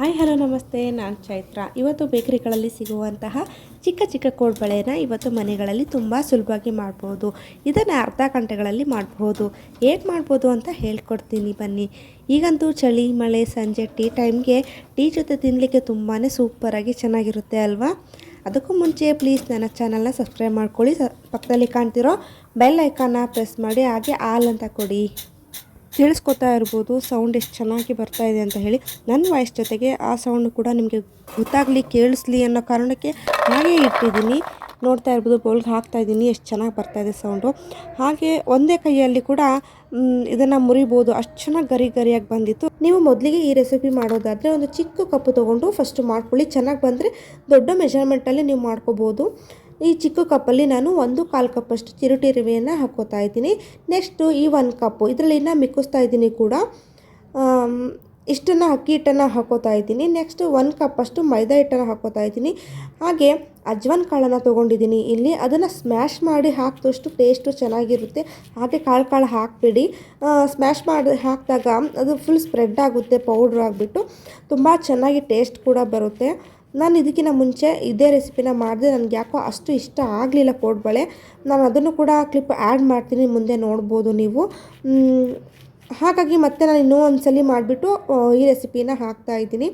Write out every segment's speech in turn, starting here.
Hi hello ನಮಸ್ತೆ. ನಾನು ಚೈತ್ರ. ಇವತ್ತು ಬೇಕರಿಗಳಲ್ಲಿ ಸಿಗುವಂತಹ ಚಿಕ್ಕ ಚಿಕ್ಕ ಕೋಡ್ಬಳೆನ ಇವತ್ತು ಮನೆಗಳಲ್ಲಿ ತುಂಬ ಸುಲಭವಾಗಿ ಮಾಡ್ಬೋದು. ಇದನ್ನು ಅರ್ಧ ಗಂಟೆಗಳಲ್ಲಿ ಮಾಡ್ಬೋದು. ಹೇಗೆ ಮಾಡ್ಬೋದು ಅಂತ ಹೇಳ್ಕೊಡ್ತೀನಿ ಬನ್ನಿ. ಈಗಂತೂ ಚಳಿ, ಮಳೆ, ಸಂಜೆ, ಟೀ ಟೈಮ್ಗೆ ಟೀ ಜೊತೆ ತಿನ್ನಲಿಕ್ಕೆ ತುಂಬಾ ಸೂಪರಾಗಿ ಚೆನ್ನಾಗಿರುತ್ತೆ ಅಲ್ವಾ? ಅದಕ್ಕೂ ಮುಂಚೆ ಪ್ಲೀಸ್ ನನ್ನ ಚಾನಲ್ನ ಸಬ್ಸ್ಕ್ರೈಬ್ ಮಾಡ್ಕೊಳ್ಳಿ. ಪಕ್ಕದಲ್ಲಿ ಕಾಣ್ತಿರೋ ಬೆಲ್ ಐಕಾನ್ನ ಪ್ರೆಸ್ ಮಾಡಿ, ಹಾಗೆ ಆಲ್ ಅಂತ ಕೊಡಿ. ಕೇಳಿಸ್ಕೊತಾ ಇರ್ಬೋದು ಸೌಂಡ್ ಎಷ್ಟು ಚೆನ್ನಾಗಿ ಬರ್ತಾ ಇದೆ ಅಂತ ಹೇಳಿ ನನ್ನ ವಾಯ್ಸ್ ಜೊತೆಗೆ ಆ ಸೌಂಡ್ ಕೂಡ ನಿಮಗೆ ಗೊತ್ತಾಗಲಿ, ಕೇಳಿಸ್ಲಿ ಅನ್ನೋ ಕಾರಣಕ್ಕೆ ಹಾಗೆ ಇಟ್ಟಿದ್ದೀನಿ. ನೋಡ್ತಾ ಇರ್ಬೋದು ಬೌಲ್ಗೆ ಹಾಕ್ತಾ ಇದ್ದೀನಿ, ಎಷ್ಟು ಚೆನ್ನಾಗಿ ಬರ್ತಾ ಇದೆ ಸೌಂಡು ಹಾಗೆ ಒಂದೇ ಕೈಯಲ್ಲಿ ಕೂಡ ಇದನ್ನು ಮುರಿಬೋದು. ಅಷ್ಟು ಚೆನ್ನಾಗಿ ಗರಿ ಗರಿಯಾಗಿ ಬಂದಿತ್ತು. ನೀವು ಮೊದಲಿಗೆ ಈ ರೆಸಿಪಿ ಮಾಡೋದಾದರೆ ಒಂದು ಚಿಕ್ಕ ಕಪ್ಪು ತೊಗೊಂಡು ಫಸ್ಟ್ ಮಾಡ್ಕೊಳ್ಳಿ. ಚೆನ್ನಾಗಿ ಬಂದರೆ ದೊಡ್ಡ ಮೆಷರ್ಮೆಂಟಲ್ಲಿ ನೀವು ಮಾಡ್ಕೋಬೋದು. ಈ ಚಿಕ್ಕ ಕಪ್ಪಲ್ಲಿ ನಾನು ಒಂದು ಕಾಲು ಕಪ್ಪಷ್ಟು ಚಿರುಟಿ ರವೆಯನ್ನು ಹಾಕೋತಾ ಇದ್ದೀನಿ. ನೆಕ್ಸ್ಟು ಈ ಒಂದು ಕಪ್ಪು ಇದರಲ್ಲಿ ಇನ್ನು ಮಿಕ್ಕಿಸ್ತಾ ಇದ್ದೀನಿ ಕೂಡ. ಇಷ್ಟನ್ನು ಅಕ್ಕಿ ಹಿಟ್ಟನ್ನು ಹಾಕೋತಾ ಇದ್ದೀನಿ. ನೆಕ್ಸ್ಟ್ ಒಂದು ಕಪ್ಪಷ್ಟು ಮೈದಾ ಹಿಟ್ಟನ್ನು ಹಾಕೋತಾ ಇದ್ದೀನಿ. ಹಾಗೆ ಅಜ್ವಾನ್ ಕಾಳನ್ನು ತೊಗೊಂಡಿದ್ದೀನಿ ಇಲ್ಲಿ. ಅದನ್ನು ಸ್ಮ್ಯಾಶ್ ಮಾಡಿ ಹಾಕಿದಷ್ಟು ಟೇಸ್ಟು ಚೆನ್ನಾಗಿರುತ್ತೆ. ಹಾಗೆ ಕಾಳು ಕಾಳು ಹಾಕಬೇಡಿ. ಸ್ಮ್ಯಾಶ್ ಮಾಡಿ ಹಾಕಿದಾಗ ಅದು ಫುಲ್ ಸ್ಪ್ರೆಡ್ ಆಗುತ್ತೆ ಪೌಡ್ರ್ ಆಗಿಬಿಟ್ಟು. ತುಂಬ ಚೆನ್ನಾಗಿ ಟೇಸ್ಟ್ ಕೂಡ ಬರುತ್ತೆ. ನಾನು ಇದಕ್ಕಿಂತ ಮುಂಚೆ ಇದೇ ರೆಸಿಪಿನ ಮಾಡಿದೆ. ನನಗೆ ಯಾಕೋ ಅಷ್ಟು ಇಷ್ಟ ಆಗಲಿಲ್ಲ ಕೋಡ್ಬಳೆ ನಾನು ಅದನ್ನು ಕೂಡ ಕ್ಲಿಪ್ ಆ್ಯಡ್ ಮಾಡ್ತೀನಿ. ಮುಂದೆ ನೋಡ್ಬೋದು ನೀವು. ಹಾಗಾಗಿ ಮತ್ತೆ ನಾನು ಇನ್ನೂ ಒಂದು ಸಲ ಮಾಡಿಬಿಟ್ಟು ಈ ರೆಸಿಪಿನ ಹಾಕ್ತಾ ಇದ್ದೀನಿ.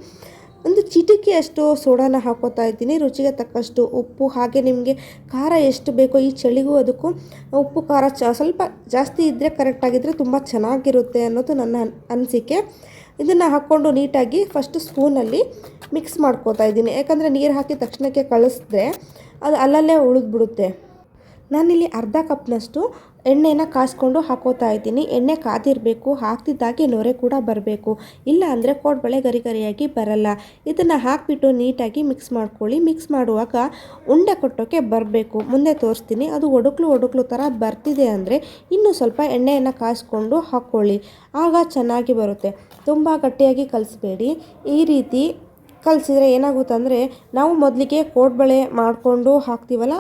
ಒಂದು ಚಿಟಿಕೆಯಷ್ಟು ಸೋಡಾನ ಹಾಕೋತಾ ಇದ್ದೀನಿ. ರುಚಿಗೆ ತಕ್ಕಷ್ಟು ಉಪ್ಪು, ಹಾಗೆ ನಿಮಗೆ ಖಾರ ಎಷ್ಟು ಬೇಕೋ ಈ ಚಳಿಗೂ ಅದಕ್ಕೂ ಉಪ್ಪು, ಖಾರ ಸ್ವಲ್ಪ ಜಾಸ್ತಿ ಇದ್ದರೆ ಕರೆಕ್ಟಾಗಿದ್ದರೆ ತುಂಬ ಚೆನ್ನಾಗಿರುತ್ತೆ ಅನ್ನೋದು ನನ್ನ ಅನ್- ಅನಿಸಿಕೆ. ಇದನ್ನು ಹಾಕ್ಕೊಂಡು ನೀಟಾಗಿ ಫಸ್ಟ್ ಸ್ಪೂನಲ್ಲಿ ಮಿಕ್ಸ್ ಮಾಡ್ಕೋತಾ ಇದ್ದೀನಿ. ಯಾಕಂದರೆ ನೀರು ಹಾಕಿ ತಕ್ಷಣಕ್ಕೆ ಕಳಿಸಿದ್ರೆ ಅದು ಅಲ್ಲಲ್ಲೇ ಉಳಿದ್ಬಿಡುತ್ತೆ. ನಾನಿಲ್ಲಿ ಅರ್ಧ ಕಪ್ನಷ್ಟು ಎಣ್ಣೆನ ಕಾಸ್ಕೊಂಡು ಹಾಕೋತಾ ಇದ್ದೀನಿ. ಎಣ್ಣೆ ಕಾದಿರಬೇಕು, ಹಾಕ್ತಿದ್ದಾಗೆ ನೊರೆ ಕೂಡ ಬರಬೇಕು. ಇಲ್ಲ ಅಂದರೆ ಕೋಡ್ಬಳೆ ಗರಿ ಗರಿಯಾಗಿ ಬರಲ್ಲ. ಇದನ್ನು ಹಾಕಿಬಿಟ್ಟು ನೀಟಾಗಿ ಮಿಕ್ಸ್ ಮಾಡ್ಕೊಳ್ಳಿ. ಮಿಕ್ಸ್ ಮಾಡುವಾಗ ಉಂಡೆ ಕೊಟ್ಟೋಕೆ ಬರಬೇಕು. ಮುಂದೆ ತೋರಿಸ್ತೀನಿ. ಅದು ಒಡುಕ್ಲು ಒಡುಕ್ಲು ಥರ ಬರ್ತಿದೆ ಅಂದರೆ ಇನ್ನೂ ಸ್ವಲ್ಪ ಎಣ್ಣೆಯನ್ನು ಕಾಯಿಸ್ಕೊಂಡು ಹಾಕ್ಕೊಳ್ಳಿ ಆಗ ಚೆನ್ನಾಗಿ ಬರುತ್ತೆ. ತುಂಬ ಗಟ್ಟಿಯಾಗಿ ಕಲಿಸ್ಬೇಡಿ. ಈ ರೀತಿ ಕಲಿಸಿದ್ರೆ ಏನಾಗುತ್ತಂದರೆ ನಾವು ಮೊದಲಿಗೆ ಕೋಡ್ಬಳೆ ಮಾಡಿಕೊಂಡು ಹಾಕ್ತೀವಲ್ಲ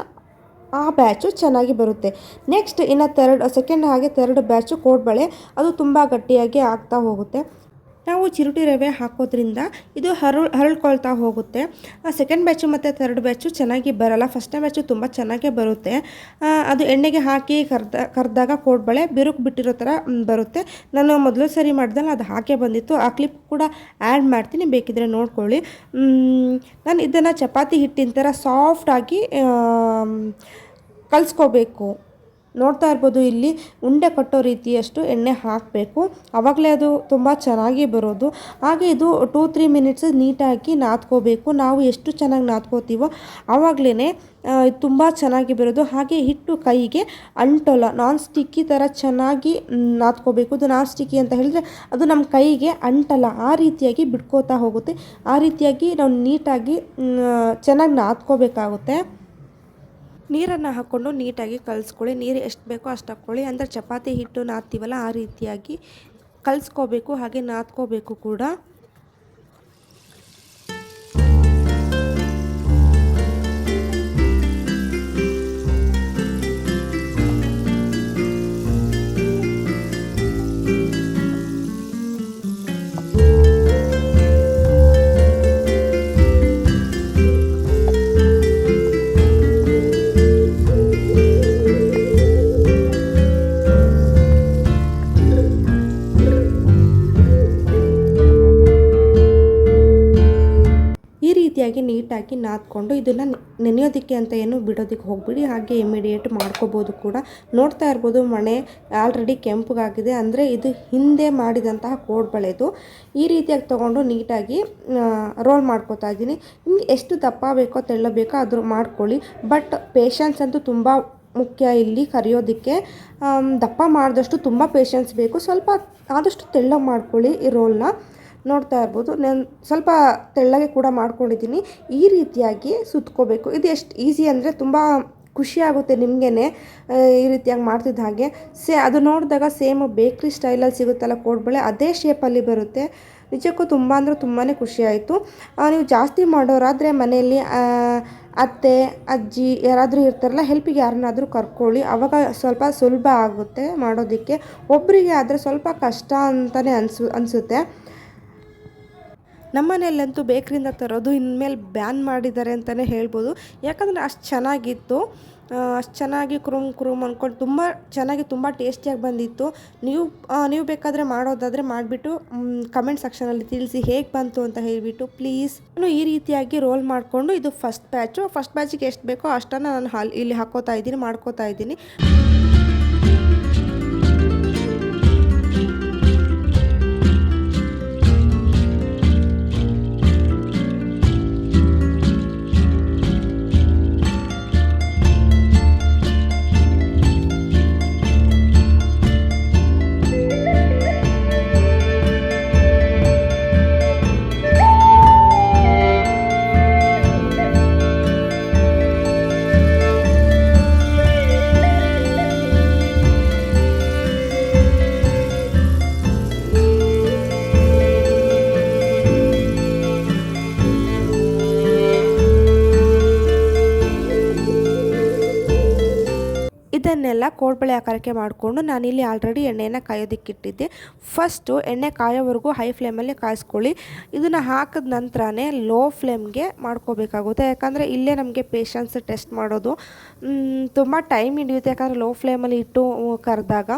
ಆ ಬ್ಯಾಚು ಚೆನ್ನಾಗಿ ಬರುತ್ತೆ. ನೆಕ್ಸ್ಟ್ ಇನ್ನು ಥರ್ಡ್ ಸೆಕೆಂಡ್ ಹಾಗೆ ತೆರಡು ಬ್ಯಾಚು ಕೋಡ್ಬಳೆ ಅದು ತುಂಬ ಗಟ್ಟಿಯಾಗಿ ಆಗ್ತಾ ಹೋಗುತ್ತೆ. ನಾವು ಚಿರುಟಿ ರವೆ ಹಾಕೋದ್ರಿಂದ ಇದು ಹರಳು, ಹರಳ್ಕೊಳ್ತಾ ಹೋಗುತ್ತೆ. ಸೆಕೆಂಡ್ ಬ್ಯಾಚು ಮತ್ತು ಥರ್ಡ್ ಬ್ಯಾಚು ಚೆನ್ನಾಗಿ ಬರಲ್ಲ. ಫಸ್ಟ್ನೇ ಬ್ಯಾಚು ತುಂಬ ಚೆನ್ನಾಗೇ ಬರುತ್ತೆ. ಅದು ಎಣ್ಣೆಗೆ ಹಾಕಿ ಕರ್ದ, ಕರೆದಾಗ ಕೋಡ್ಬಳೆ ಬಿರುಕು ಬಿಟ್ಟಿರೋ ಥರ ಬರುತ್ತೆ. ನಾನು ಮೊದಲು ಸರಿ ಮಾಡ್ದಲ್ಲ, ಅದು ಹಾಕೇ ಬಂದಿತ್ತು. ಆ ಕ್ಲಿಪ್ ಕೂಡ ಆ್ಯಡ್ ಮಾಡ್ತೀನಿ, ಬೇಕಿದ್ರೆ ನೋಡ್ಕೊಳ್ಳಿ. ನಾನು ಇದನ್ನು ಚಪಾತಿ ಹಿಟ್ಟಿನ ಥರ ಸಾಫ್ಟಾಗಿ ಕಲಿಸ್ಕೋಬೇಕು. ನೋಡ್ತಾ ಇರ್ಬೋದು, ಇಲ್ಲಿ ಉಂಡೆ ಕಟ್ಟೋ ರೀತಿಯಷ್ಟು ಎಣ್ಣೆ ಹಾಕಬೇಕು. ಆವಾಗಲೇ ಅದು ತುಂಬ ಚೆನ್ನಾಗಿ ಬರೋದು. ಹಾಗೆ ಇದು ಟೂ ತ್ರೀ ಮಿನಿಟ್ಸ್ ನೀಟಾಗಿ ನಾದ್ಕೋಬೇಕು. ನಾವು ಎಷ್ಟು ಚೆನ್ನಾಗಿ ನಾದ್ಕೋತೀವೋ ಆವಾಗಲೇ ತುಂಬ ಚೆನ್ನಾಗಿ ಬರೋದು. ಹಾಗೆ ಹಿಟ್ಟು ಕೈಗೆ ಅಂಟೋಲ್ಲ ನಾನ್ ಸ್ಟಿಕ್ಕಿ ಥರ ಚೆನ್ನಾಗಿ ನಾದ್ಕೋಬೇಕು. ಇದು ನಾನ್ ಸ್ಟಿಕ್ಕಿ ಅಂತ ಹೇಳಿದ್ರೆ ಅದು ನಮ್ಮ ಕೈಗೆ ಅಂಟಲ್ಲ, ಆ ರೀತಿಯಾಗಿ ಬಿಟ್ಕೋತಾ ಹೋಗುತ್ತೆ. ಆ ರೀತಿಯಾಗಿ ನಾವು ನೀಟಾಗಿ ಚೆನ್ನಾಗಿ ನಾದ್ಕೋಬೇಕಾಗುತ್ತೆ. ನೀರನ್ನು ಹಾಕ್ಕೊಂಡು ನೀಟಾಗಿ ಕಲಿಸ್ಕೊಳ್ಳಿ. ನೀರು ಎಷ್ಟು ಬೇಕೋ ಅಷ್ಟು ಹಾಕ್ಕೊಳ್ಳಿ. ಅಂದರೆ ಚಪಾತಿ ಹಿಟ್ಟು ನಾದ್ತೀವಲ್ಲ ಆ ರೀತಿಯಾಗಿ ಕಲಿಸ್ಕೋಬೇಕು, ಹಾಗೆ ನಾದ್ಕೋಬೇಕು ಕೂಡ. ನೀಟಾಗಿ ನಾದ್ಕೊಂಡು ಇದನ್ನು ನೆನೆಯೋದಕ್ಕೆ ಅಂತ ಏನು ಬಿಡೋದಕ್ಕೆ ಹೋಗ್ಬಿಡಿ, ಹಾಗೆ ಇಮಿಡಿಯೇಟ್ ಮಾಡ್ಕೋಬೋದು ಕೂಡ. ನೋಡ್ತಾ ಇರ್ಬೋದು ಮಣೆ ಆಲ್ರೆಡಿ ಕೆಂಪಗಾಗಿದೆ, ಅಂದರೆ ಇದು ಹಿಂದೆ ಮಾಡಿದಂತಹ ಕೋಡ್ಬಳೆದು ಈ ರೀತಿಯಾಗಿ ತೊಗೊಂಡು ನೀಟಾಗಿ ರೋಲ್ ಮಾಡ್ಕೋತಾ ಇದ್ದೀನಿ. ನಿಮ್ಗೆ ಎಷ್ಟು ದಪ್ಪ ಬೇಕೋ ತೆಳ್ಳ ಬೇಕೋ ಅದ್ರ ಮಾಡ್ಕೊಳ್ಳಿ ಬಟ್ ಪೇಷನ್ಸ್ ಅಂತೂ ತುಂಬ ಮುಖ್ಯ ಇಲ್ಲಿ ಕರೆಯೋದಕ್ಕೆ. ದಪ್ಪ ಮಾಡಿದಷ್ಟು ತುಂಬ ಪೇಷನ್ಸ್ ಬೇಕು. ಸ್ವಲ್ಪ ಆದಷ್ಟು ತೆಳ್ಳಗೆ ಮಾಡ್ಕೊಳ್ಳಿ ಈ ರೋಲ್ನ ನೋಡ್ತಾ ಇರ್ಬೋದು. ನಾನು ಸ್ವಲ್ಪ ತೆಳ್ಳಗೆ ಕೂಡ ಮಾಡ್ಕೊಂಡಿದ್ದೀನಿ. ಈ ರೀತಿಯಾಗಿ ಸುತ್ಕೋಬೇಕು. ಇದು ಎಷ್ಟು ಈಸಿ ಅಂದರೆ ತುಂಬ ಖುಷಿ ಆಗುತ್ತೆ ನಿಮಗೇ ಈ ರೀತಿಯಾಗಿ ಮಾಡ್ತಿದ್ದ ಹಾಗೆ. ಸೇ, ಅದು ನೋಡಿದಾಗ ಸೇಮ್ ಬೇಕ್ರಿ ಸ್ಟೈಲಲ್ಲಿ ಸಿಗುತ್ತಲ್ಲ ಕೋಡ್ಬಳೆ ಅದೇ ಶೇಪಲ್ಲಿ ಬರುತ್ತೆ. ನಿಜಕ್ಕೂ ತುಂಬ ಅಂದರೆ ತುಂಬಾ ಖುಷಿಯಾಯಿತು ನೀವು ಜಾಸ್ತಿ ಮಾಡೋರಾದರೆ ಮನೆಯಲ್ಲಿ ಅತ್ತೆ, ಅಜ್ಜಿ ಯಾರಾದರೂ ಇರ್ತಾರಲ್ಲ, ಹೆಲ್ಪಿಗೆ ಯಾರನ್ನಾದರೂ ಕರ್ಕೊಳ್ಳಿ. ಆವಾಗ ಸ್ವಲ್ಪ ಸುಲಭ ಆಗುತ್ತೆ ಮಾಡೋದಕ್ಕೆ. ಒಬ್ಬರಿಗೆ ಆದರೆ ಸ್ವಲ್ಪ ಕಷ್ಟ ಅಂತಲೇ ಅನಿಸು, ಅನಿಸುತ್ತೆ. ನಮ್ಮನೆಯಲ್ಲಂತೂ ಬೇಕ್ರಿಂದ ತರೋದು, ಇನ್ಮೇಲೆ ಬ್ಯಾನ್ ಮಾಡಿದ್ದಾರೆ ಅಂತಲೇ ಹೇಳ್ಬೋದು. ಯಾಕಂದರೆ ಅಷ್ಟು ಚೆನ್ನಾಗಿತ್ತು. ಅಷ್ಟು ಚೆನ್ನಾಗಿ ಕ್ರೂಮ್ ಕ್ರೂಮ್ ಅಂದ್ಕೊಂಡು ತುಂಬ ಚೆನ್ನಾಗಿ ತುಂಬ ಟೇಸ್ಟಿಯಾಗಿ ಬಂದಿತ್ತು. ನೀವು ನೀವು ಬೇಕಾದರೆ ಮಾಡೋದಾದರೆ ಮಾಡಿಬಿಟ್ಟು ಕಮೆಂಟ್ ಸೆಕ್ಷನಲ್ಲಿ ತಿಳಿಸಿ ಹೇಗೆ ಬಂತು ಅಂತ ಹೇಳಿಬಿಟ್ಟು ಪ್ಲೀಸ್. ನಾನು ಈ ರೀತಿಯಾಗಿ ರೋಲ್ ಮಾಡಿಕೊಂಡು ಇದು ಫಸ್ಟ್ ಬ್ಯಾಚು. ಫಸ್ಟ್ ಬ್ಯಾಚಿಗೆ ಎಷ್ಟು ಬೇಕೋ ಅಷ್ಟನ್ನು ನಾನು ಹಾಲ್, ಇಲ್ಲಿ ಹಾಕೋತಾ ಇದ್ದೀನಿ, ಮಾಡ್ಕೋತಾ ಇದ್ದೀನಿ. ಇದನ್ನೆಲ್ಲ ಕೋಡ್ಬಳೆ ಆಕಾರಕ್ಕೆ ಮಾಡಿಕೊಂಡು ನಾನಿಲ್ಲಿ ಆಲ್ರೆಡಿ ಎಣ್ಣೆಯನ್ನು ಕಾಯೋದಕ್ಕಿಟ್ಟಿದ್ದೆ. ಫಸ್ಟು ಎಣ್ಣೆ ಕಾಯೋವರೆಗೂ ಹೈ ಫ್ಲೇಮಲ್ಲಿ ಕಾಯಿಸ್ಕೊಳ್ಳಿ. ಇದನ್ನು ಹಾಕಿದ ನಂತರನೇ ಲೋ ಫ್ಲೇಮ್ಗೆ ಮಾಡ್ಕೋಬೇಕಾಗುತ್ತೆ. ಯಾಕಂದರೆ ಇಲ್ಲೇ ನಮಗೆ ಪೇಷನ್ಸ್ ಟೆಸ್ಟ್ ಮಾಡೋದು ತುಂಬ ಟೈಮ್ ಹಿಡಿಯುತ್ತೆ. ಯಾಕಂದರೆ ಲೋ ಫ್ಲೇಮಲ್ಲಿ ಇಟ್ಟು ಕರೆದಾಗ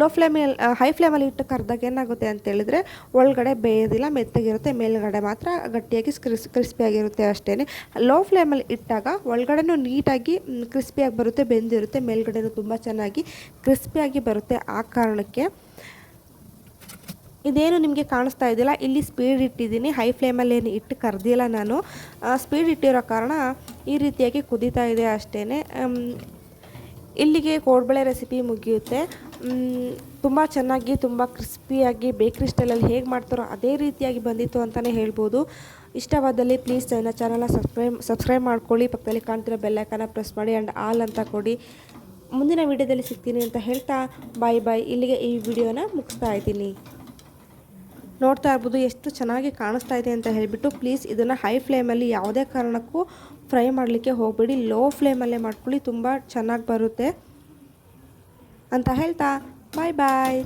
ಲೋ ಫ್ಲೇಮಲ್ಲಿ ಹೈ ಫ್ಲೇಮಲ್ಲಿ ಇಟ್ಟು ಕರೆದಾಗ ಏನಾಗುತ್ತೆ ಅಂತೇಳಿದರೆ ಒಳಗಡೆ ಬೇಯೋದಿಲ್ಲ ಮೆತ್ತಗಿರುತ್ತೆ, ಮೇಲ್ಗಡೆ ಮಾತ್ರ ಗಟ್ಟಿಯಾಗಿ ಕ್ರಿಸ್ ಕ್ರಿಸ್ಪಿಯಾಗಿರುತ್ತೆ ಅಷ್ಟೇ ಲೋ ಫ್ಲೇಮಲ್ಲಿ ಇಟ್ಟಾಗ ಒಳಗಡೆನೂ ನೀಟಾಗಿ ಕ್ರಿಸ್ಪಿಯಾಗಿ ಬರುತ್ತೆ, ಬೆಂದಿರುತ್ತೆ ಮೇಲ್ಗಡೆನೂ ತುಂಬ ಚೆನ್ನಾಗಿ ಕ್ರಿಸ್ಪಿಯಾಗಿ ಬರುತ್ತೆ ಆ ಕಾರಣಕ್ಕೆ. ಇದೇನು ನಿಮಗೆ ಕಾಣಿಸ್ತಾ ಇದ್ದಿಲ್ಲ ಇಲ್ಲಿ ಸ್ಪೀಡ್ ಇಟ್ಟಿದ್ದೀನಿ. ಹೈ ಫ್ಲೇಮಲ್ಲಿ ಏನು ಇಟ್ಟು ಕರೆದಿಲ್ಲ ನಾನು. ಸ್ಪೀಡ್ ಇಟ್ಟಿರೋ ಕಾರಣ ಈ ರೀತಿಯಾಗಿ ಕುದೀತಾ ಇದೆ ಅಷ್ಟೇ ಇಲ್ಲಿಗೆ ಕೋಡ್ಬಳೆ ರೆಸಿಪಿ ಮುಗಿಯುತ್ತೆ. ತುಂಬ ಚೆನ್ನಾಗಿ, ತುಂಬ ಕ್ರಿಸ್ಪಿಯಾಗಿ ಬೇಕ್ರಿ ಸ್ಟೈಲಲ್ಲಿ ಹೇಗೆ ಮಾಡ್ತಾರೋ ಅದೇ ರೀತಿಯಾಗಿ ಬಂದಿತ್ತು ಅಂತಲೇ ಹೇಳ್ಬೋದು. ಇಷ್ಟವಾದಲ್ಲಿ ಪ್ಲೀಸ್ ನನ್ನ ಚಾನಲ್ನ ಸಬ್ಸ್ಕ್ರೈಬ್ ಸಬ್ಸ್ಕ್ರೈಬ್ ಮಾಡ್ಕೊಳ್ಳಿ. ಪಕ್ಕದಲ್ಲಿ ಕಾಣ್ತಿರೋ ಬೆಲ್ಲೈಕನ್ನ ಪ್ರೆಸ್ ಮಾಡಿ ಆ್ಯಂಡ್ ಆಲ್ ಅಂತ ಕೊಡಿ. ಮುಂದಿನ ವಿಡಿಯೋದಲ್ಲಿ ಸಿಗ್ತೀನಿ ಅಂತ ಹೇಳ್ತಾ ಬಾಯ್ ಬಾಯ್. ಇಲ್ಲಿಗೆ ಈ ವಿಡಿಯೋನ ಮುಗಿಸ್ತಾ ಇದ್ದೀನಿ. ನೋಡ್ತಾ ಇರ್ಬೋದು ಎಷ್ಟು ಚೆನ್ನಾಗಿ ಕಾಣಿಸ್ತಾ ಇದೆ ಅಂತ ಹೇಳಿಬಿಟ್ಟು ಪ್ಲೀಸ್ ಇದನ್ನು ಹೈ ಫ್ಲೇಮಲ್ಲಿ ಯಾವುದೇ ಕಾರಣಕ್ಕೂ ಫ್ರೈ ಮಾಡಲಿಕ್ಕೆ ಹೋಗಬೇಡಿ. ಲೋ ಫ್ಲೇಮಲ್ಲೇ ಮಾಡ್ಕೊಳ್ಳಿ, ತುಂಬ ಚೆನ್ನಾಗಿ ಬರುತ್ತೆ ಅಂತ ಹೇಳ್ತಾ ಬಾಯ್ ಬಾಯ್.